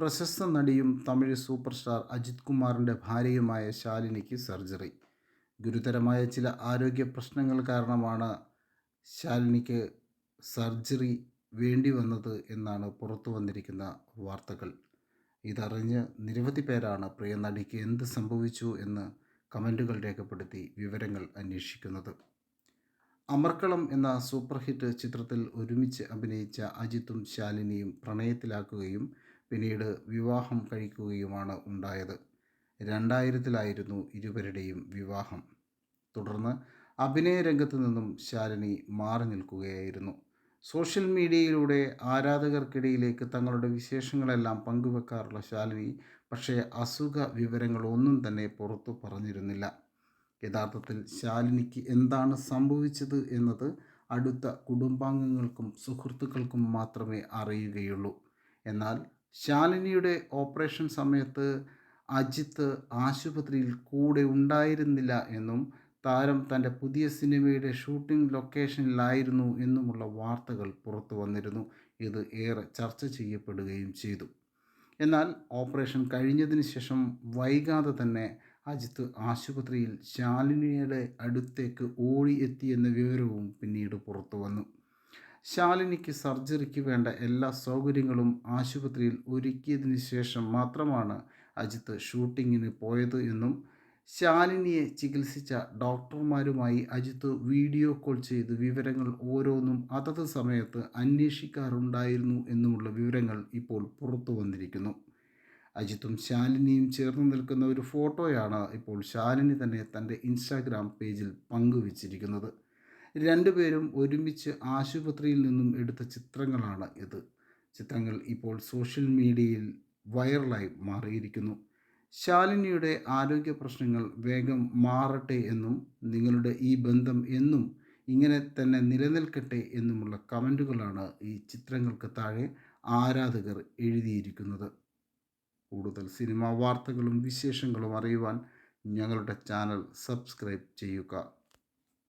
പ്രശസ്ത നടിയും Tamil super star Ajith കുമാറിന്റെ ഭാര്യയുമായ ശാലിനിക്ക് സർജറി. ഗുരുതരമായ ചില ആരോഗ്യ പ്രശ്നങ്ങൾ കാരണമാണ് ശാലിനിക്ക് സർജറി വേണ്ടി വന്നത് എന്നാണ് പുറത്തു വന്നിരിക്കുന്ന വാർത്തകൾ. ഇതറിഞ്ഞ് നിരവധി പേരാണ് പ്രിയ നടിക്ക് എന്ത് സംഭവിച്ചു എന്ന് കമന്റുകൾ രേഖപ്പെടുത്തി വിവരങ്ങൾ അന്വേഷിക്കുന്നത്. അമർക്കളം എന്ന സൂപ്പർ ഹിറ്റ് ചിത്രത്തിൽ ഒരുമിച്ച് അഭിനയിച്ച അജിത്തും ശാലിനിയും പ്രണയത്തിലാക്കുകയും പിന്നീട് വിവാഹം കഴിക്കുകയുമാണ് ഉണ്ടായത്. രണ്ടായിരത്തിലായിരുന്നു ഇരുവരുടെയും വിവാഹം. തുടർന്ന് അഭിനയ രംഗത്ത് നിന്നും ശാലിനി മാറി നിൽക്കുകയായിരുന്നു. സോഷ്യൽ മീഡിയയിലൂടെ ആരാധകർക്കിടയിലേക്ക് തങ്ങളുടെ വിശേഷങ്ങളെല്ലാം പങ്കുവെക്കാറുള്ള ശാലിനി പക്ഷേ അസുഖ വിവരങ്ങളൊന്നും തന്നെ പുറത്തു പറഞ്ഞിരുന്നില്ല. യഥാർത്ഥത്തിൽ ശാലിനിക്ക് എന്താണ് സംഭവിച്ചത് എന്നത് അടുത്ത കുടുംബാംഗങ്ങൾക്കും സുഹൃത്തുക്കൾക്കും മാത്രമേ അറിയുകയുള്ളൂ. എന്നാൽ ശാലിനിയുടെ ഓപ്പറേഷൻ സമയത്ത് അജിത്ത് ആശുപത്രിയിൽ കൂടെ ഉണ്ടായിരുന്നില്ല എന്നും താരം തന്റെ പുതിയ സിനിമയുടെ ഷൂട്ടിംഗ് ലൊക്കേഷനിലായിരുന്നു എന്നുമുള്ള വാർത്തകൾ പുറത്തു വന്നിരുന്നു. ഇത് ഏറെ ചർച്ച ചെയ്യപ്പെടുകയും ചെയ്തു. എന്നാൽ ഓപ്പറേഷൻ കഴിഞ്ഞതിന് ശേഷം വൈകാതെ തന്നെ അജിത്ത് ആശുപത്രിയിൽ ശാലിനിയുടെ അടുത്തേക്ക് ഓടി എത്തിയെന്ന വിവരവും പിന്നീട് പുറത്തു വന്നു. ശാലിനിക്ക് സർജറിക്ക് വേണ്ട എല്ലാ സൗകര്യങ്ങളും ആശുപത്രിയിൽ ഒരുക്കിയതിന് ശേഷം മാത്രമാണ് അജിത്ത് ഷൂട്ടിങ്ങിന് പോയത് എന്നും ശാലിനിയെ ചികിത്സിച്ച ഡോക്ടർമാരുമായി അജിത്ത് വീഡിയോ കോൾ ചെയ്ത് വിവരങ്ങൾ ഓരോന്നും അതത് സമയത്ത് അന്വേഷിക്കാറുണ്ടായിരുന്നു എന്നുമുള്ള വിവരങ്ങൾ ഇപ്പോൾ പുറത്തു വന്നിരിക്കുന്നു. അജിത്തും ശാലിനിയും ചേർന്ന് നിൽക്കുന്ന ഒരു ഫോട്ടോയാണ് ഇപ്പോൾ ശാലിനി തന്നെ തന്റെ ഇൻസ്റ്റാഗ്രാം പേജിൽ പങ്കുവച്ചിരിക്കുന്നത്. രണ്ടുപേരും ഒരുമിച്ച് ആശുപത്രിയിൽ നിന്നും എടുത്ത ചിത്രങ്ങളാണ് ഇത്. ചിത്രങ്ങൾ ഇപ്പോൾ സോഷ്യൽ മീഡിയയിൽ വൈറലായി മാറിയിരിക്കുന്നു. ശാലിനിയുടെ ആരോഗ്യ പ്രശ്നങ്ങൾ വേഗം മാറട്ടെ എന്നും നിങ്ങളുടെ ഈ ബന്ധം എന്നും ഇങ്ങനെ തന്നെ നിലനിൽക്കട്ടെ എന്നുമുള്ള കമന്റുകളാണ് ഈ ചിത്രങ്ങൾക്ക് താഴെ ആരാധകർ എഴുതിയിരിക്കുന്നത്. കൂടുതൽ സിനിമാ വാർത്തകളും വിശേഷങ്ങളും അറിയുവാൻ ഞങ്ങളുടെ ചാനൽ സബ്സ്ക്രൈബ് ചെയ്യുക.